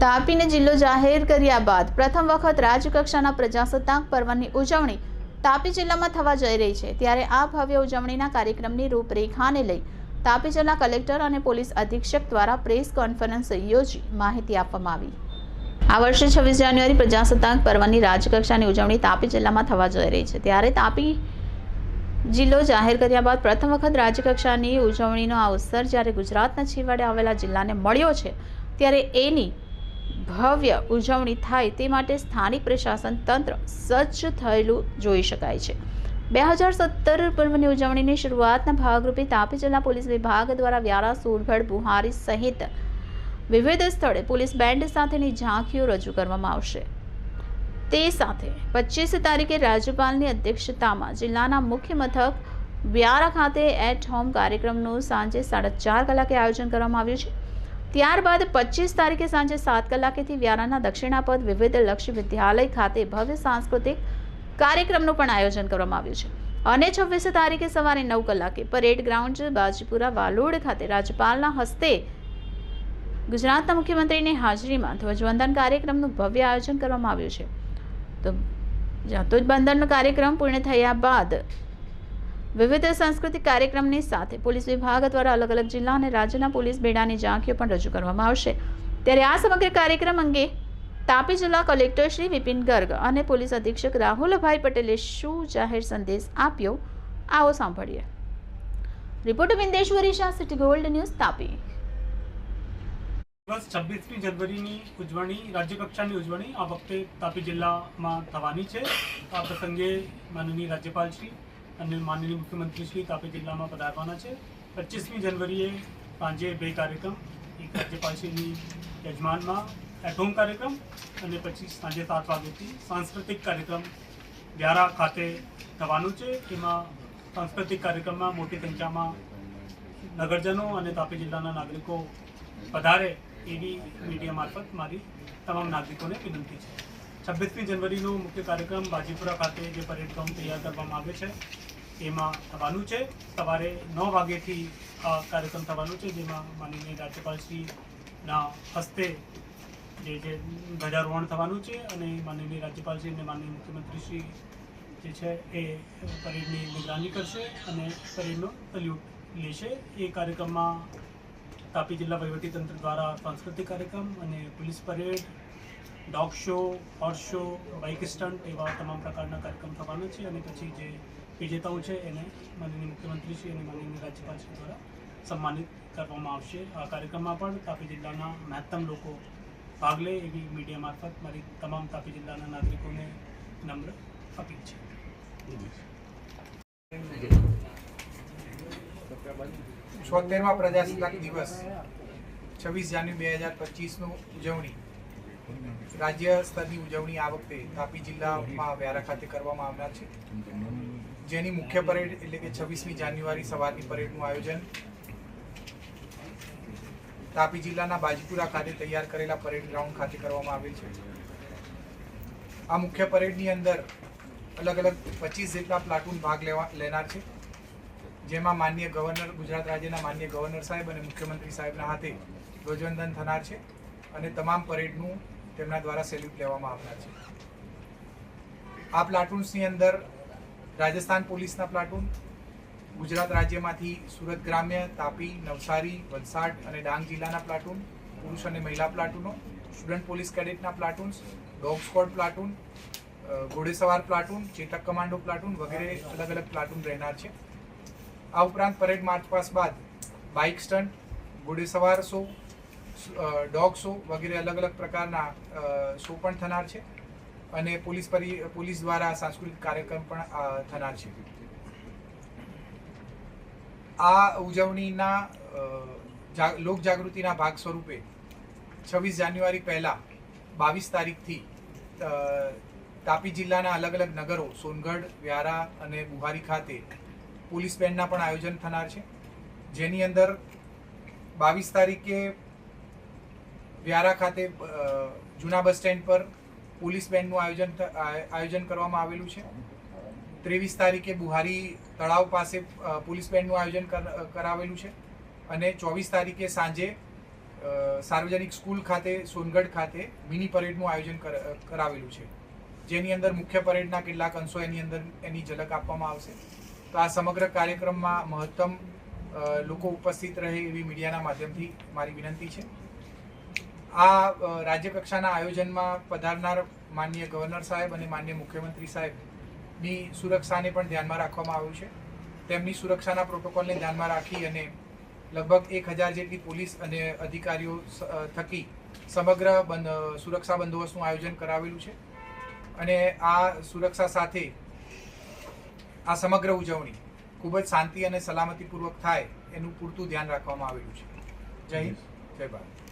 તાપીને જિલ્લો જાહેર કર્યા બાદ પ્રથમ વખત રાજ્યકક્ષાના પ્રજાસત્તાક પર્વની ઉજવણી તાપી જિલ્લામાં થવા જઈ રહી છે. ત્યારે આ ભવ્ય ઉજવણીના કાર્યક્રમની રૂપરેખાને લઈ તાપી જિલ્લા કલેક્ટર અને પોલીસ અધિક્ષક દ્વારા પ્રેસ કોન્ફરન્સ યોજી માહિતી આપવામાં આવી. આ વર્ષે છવ્વીસ જાન્યુઆરી પ્રજાસત્તાક પર્વની રાજ્યકક્ષાની ઉજવણી તાપી જિલ્લામાં થવા જઈ રહી છે. ત્યારે તાપી જિલ્લો જાહેર કર્યા બાદ પ્રથમ વખત રાજ્યકક્ષાની ઉજવણીનો આ અવસર જ્યારે ગુજરાતના છેવાડે આવેલા જિલ્લાને મળ્યો છે, ત્યારે એની ભવ્ય ઉજવણી થાય તે માટે સ્થાનિક પ્રશાસન તંત્ર સજ્જ થયેલું જોઈ શકાય છે. બે હજાર સત્તર પર્વની ઉજવણીની શરૂઆતના ભાગરૂપે તાપી જિલ્લા પોલીસ વિભાગ દ્વારા વ્યારા સોરગઢ બુહારી સહિત વિવિધ સ્થળે પોલીસ બેન્ડ સાથેની ઝાંખીઓ રજૂ કરવામાં આવશે. તે સાથે પચીસ તારીખે રાજ્યપાલની અધ્યક્ષતામાં જિલ્લાના મુખ્ય મથક વ્યારા ખાતે એટ હોમ કાર્યક્રમનું સાંજે સાડા ચાર કલાકે આયોજન કરવામાં આવ્યું છે. ત્યારબાદ પચીસ તારીખે સાંજે સાત કલાકેથી વ્યારાના દક્ષિણાપદ વિવિધ લક્ષ્ય વિદ્યાલય ખાતે ભવ્ય સાંસ્કૃતિક કાર્યક્રમનું પણ આયોજન કરવામાં આવ્યું છે. અને છવ્વીસ તારીખે સવારે નવ કલાકે પરેડ ગ્રાઉન્ડ બાજીપુરા વાલોડ ખાતે રાજ્યપાલના હસ્તે ગુજરાતના મુખ્યમંત્રીની હાજરીમાં ધ્વજવંદન કાર્યક્રમનું ભવ્ય આયોજન કરવામાં આવ્યું છે. તો ધ્વજવંદનનો કાર્યક્રમ પૂર્ણ થયા બાદ વિવિધ સાંસ્કૃતિક કાર્યક્રમની સાથે પોલીસ વિભાગ દ્વારા અલગ અલગ જિલ્લા અને રાજ્યના પોલીસ બેડાની ઝાંખીઓ પણ રજૂ કરવામાં આવશે. ત્યારે આ સમગ્ર કાર્યક્રમ અંગે તાપી જિલ્લા કલેક્ટર શ્રી વિપિન ગર્ગ અને પોલીસ અધિક્ષક રાહુલભાઈ પટેલે શું જાહેર સંદેશ આપ્યો, આવો સાંભળીએ. Report Bindeshwari Shah, city gold news, Tapi. બસ છવ્વીસમી જનવરીની ઉજવણી, રાજ્યકક્ષાની ઉજવણી આ વખતે તાપી જિલ્લામાં થવાની છે. આ પ્રસંગે માનનીય રાજ્યપાલશ્રી અને માનનીય મુખ્યમંત્રીશ્રી તાપી જિલ્લામાં પધારવાના છે. પચીસમી જનવરીએ સાંજે બે કાર્યક્રમ, એક રાજ્યપાલશ્રીની યજમાનમાં એટ હોમ કાર્યક્રમ અને પછી સાંજે સાત વાગ્યાથી સાંસ્કૃતિક કાર્યક્રમ વ્યારા ખાતે થવાનું છે. એમાં સાંસ્કૃતિક કાર્યક્રમમાં મોટી સંખ્યામાં નગરજનો અને તાપી જિલ્લાના નાગરિકો પધારે એવી મીડિયા મારફત મારી તમામ નાગરિકોને વિનંતી છે. છવ્વીસમી જનવરીનો મુખ્ય કાર્યક્રમ બાજીપુરા ખાતે જે પરેડ ગ્રાઉન્ડ તૈયાર કરવામાં આવે છે, એમાં થવાનું છે. સવારે નવ વાગ્યેથી આ કાર્યક્રમ થવાનું છે, જેમાં માનનીય રાજ્યપાલશ્રીના હસ્તે જે જે ધ્વજારોહણ થવાનું છે અને માનનીય રાજ્યપાલશ્રી અને માનનીય મુખ્યમંત્રીશ્રી જે છે એ પરેડની નિગરાની કરશે અને પરેડનો સલ્યુટ લેશે. એ કાર્યક્રમમાં તાપી જિલ્લા વહીવટીતંત્ર દ્વારા સાંસ્કૃતિક કાર્યક્રમ અને police parade dog show horse show, bike stunt એવા તમામ પ્રકારના કાર્યક્રમ થવાના છે અને પછી જે વિજેતાઓ છે એને માનનીય મુખ્યમંત્રીશ્રી અને માનનીય રાજ્યપાલશ્રી દ્વારા સન્માનિત કરવામાં આવશે. આ કાર્યક્રમમાં પણ તાપી જિલ્લાના મહત્તમ લોકો ભાગ લે એવી મીડિયા મારફત મારી તમામ તાપી જિલ્લાના નાગરિકોને નમ્ર અપીલ છે. છોતેરમા પ્રજાસત્તાક દિવસ, છવ્વીસ જાન્યુઆરી બે હજાર પચીસનું ઉજવણી. રાજ્ય સ્તરની ઉજવણી આ વખતે તાપી જિલ્લામાં વ્યારા ખાતે કરવામાં આવનાર છે. જેની મુખ્ય પરેડ એટલે કે છવ્વીસમી જાન્યુઆરી સવારની પરેડનું આયોજન તાપી જિલ્લાના બાજીપુરા ખાતે તૈયાર કરેલા પરેડ ગ્રાઉન્ડ ખાતે કરવામાં આવેલ છે. આ મુખ્ય પરેડની અંદર અલગ અલગ પચીસ જેટલા પ્લાટૂન ભાગ લેવા લેનાર છે. જેમાં માન્ય ગવર્નર, ગુજરાત રાજ્યના માન્ય ગવર્નર સાહેબ અને મુખ્યમંત્રી સાહેબના હાથે ધ્વજવંદન થનાર છે અને તમામ પરેડનું તેમના દ્વારા સેલ્યુટ લેવામાં આવનાર છે. આ પ્લાટૂન્સની અંદર રાજસ્થાન પોલીસના પ્લાટૂન, ગુજરાત રાજ્યમાંથી સુરત ગ્રામ્ય, તાપી, નવસારી, વલસાડ અને ડાંગ જિલ્લાના પ્લાટૂન, પુરુષ અને મહિલા પ્લાટૂનો, સ્ટુડન્ટ પોલીસ કેડેટના પ્લાટૂન્સ, ડોગ સ્કોડ પ્લાટૂન ઘોડેસવાર પ્લાટૂન, ચેતક કમાન્ડો પ્લાટૂન વગેરે અલગ અલગ પ્લાટૂન રહેનાર છે. આ ઉપરાંત પરેડ માર્ચ પાસ બાદ બાઇક સ્ટન્ટ, ઘોડેસવાર શો ડોગ શો વગેરે અલગ અલગ પ્રકારના શો પણ થનાર છે અને પોલીસ પરી, પોલીસ દ્વારા સાંસ્કૃતિક કાર્યક્રમ પણ થનાર છે. આ ઉજવણીના લોક જાગૃતિના ભાગ સ્વરૂપે છવ્વીસ જાન્યુઆરી પહેલાં બાવીસ તારીખથી તાપી જિલ્લાના અલગ અલગ નગરો સોનગઢ, વ્યારા અને બુહારી ખાતે પોલીસ બેન્ડના પણ આયોજન થનાર છે. જેની અંદર બાવીસ તારીખે વ્યારા ખાતે જૂના બસ સ્ટેન્ડ પર પોલીસ બેન્ડનું આયોજન આયોજન કરવામાં આવેલું છે. ત્રેવીસ તારીખે બુહારી તળાવ પાસે પોલીસ બેન્ડનું આયોજન કર- કરાવેલું છે. અને ચોવીસ તારીખે સાંજે સાર્વજનિક સ્કૂલ ખાતે, સોનગઢ ખાતે મિની પરેડનું આયોજન કરાવેલું છે. જેની અંદર મુખ્ય પરેડના કેટલાક અંશો એની અંદર, એની ઝલક આપવામાં આવશે. તો આ સમગ્ર કાર્યક્રમમાં મહત્તમ લોકો ઉપસ્થિત રહે એવી મીડિયાના માધ્યમથી મારી વિનંતી છે. આ રાજ્યકક્ષાના રાજ્ય કક્ષાના આયોજનમાં પધારનાર માન્ય ગવર્નર સાહેબ અને માનનીય મુખ્યમંત્રી સાહેબની સુરક્ષાને પણ ધ્યાનમાં રાખવામાં આવ્યું છે. તેમની સુરક્ષાના પ્રોટોકોલને ધ્યાનમાં રાખી અને લગભગ એક હજાર જેટલી પોલીસ અને અધિકારીઓ થકી સમગ્ર સુરક્ષા બંદોબસ્તનું આયોજન કરાવેલું છે. અને આ સુરક્ષા સાથે આ સમગ્ર ઉજવણી ખૂબ જ શાંતિ અને સલામતીપૂર્વક થાય એનું પૂરતું ધ્યાન રાખવામાં આવેલું છે. જય હિન્દ. જય ભારત.